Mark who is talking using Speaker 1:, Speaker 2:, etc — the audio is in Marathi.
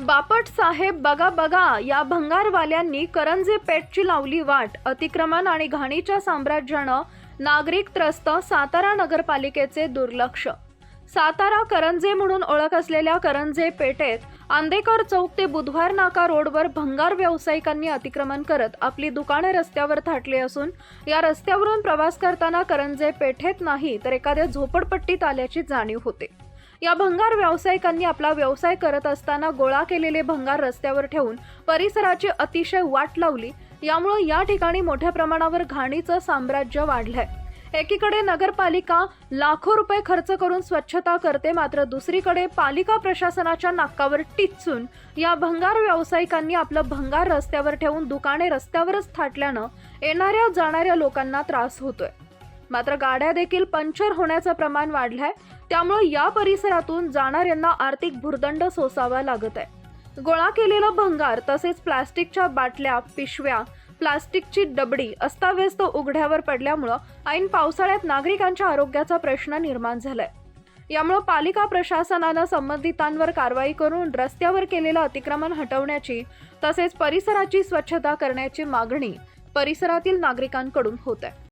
Speaker 1: बापट साहेब बघा बघा या भंगारवाल्यांनी करंजे पेठची लावली वाट. अतिक्रमण आणि घाणीच्या साम्राज्यानं नागरिक त्रस्त सातारा नगरपालिकेचे दुर्लक्ष. सातारा करंजे म्हणून ओळख असलेल्या करंजे पेठेत आंदेकर चौक ते बुधवार नाका रोडवर भंगार व्यावसायिकांनी अतिक्रमण करत आपली दुकाने रस्त्यावर थाटली असून या रस्त्यावरून प्रवास करताना करंजे पेठेत नाही तर एखाद्या झोपडपट्टीत आल्याची जाणीव होते. या भंगार व्यावसायिकांनी आपला व्यवसाय करत असताना गोळा केलेले भंगार रस्त्यावर ठेवून परिसराची अतिशय वाट लावली. यामुळे या ठिकाणी मोठ्या प्रमाणावर घाणीचं साम्राज्य वाढलंय. एकीकडे नगरपालिका लाखो रुपये खर्च करून स्वच्छता करते मात्र दुसरीकडे पालिका प्रशासनाच्या नाकावर टिचून या भंगार व्यावसायिकांनी आपलं भंगार रस्त्यावर ठेवून दुकाने रस्त्यावरच थाटल्यानं येणाऱ्या जाणाऱ्या लोकांना त्रास होतोय. मात्र गाड्या देखील पंक्चर होण्याचं प्रमाण वाढलंय. त्यामुळे या परिसरातून जाणाऱ्यांना आर्थिक भुर्दंड सोसावा लागत आहे. गोळा केलेलं भंगार तसेच प्लास्टिकच्या बाटल्या पिशव्या प्लास्टिकची डबडी अस्ताव्यस्त उघड्यावर पडल्यामुळं ऐन पावसाळ्यात नागरिकांच्या आरोग्याचा प्रश्न निर्माण झालाय. यामुळे पालिका प्रशासनानं संबंधितांवर कारवाई करून रस्त्यावर केलेलं अतिक्रमण हटवण्याची तसेच परिसराची स्वच्छता करण्याची मागणी परिसरातील नागरिकांकडून होत आहे.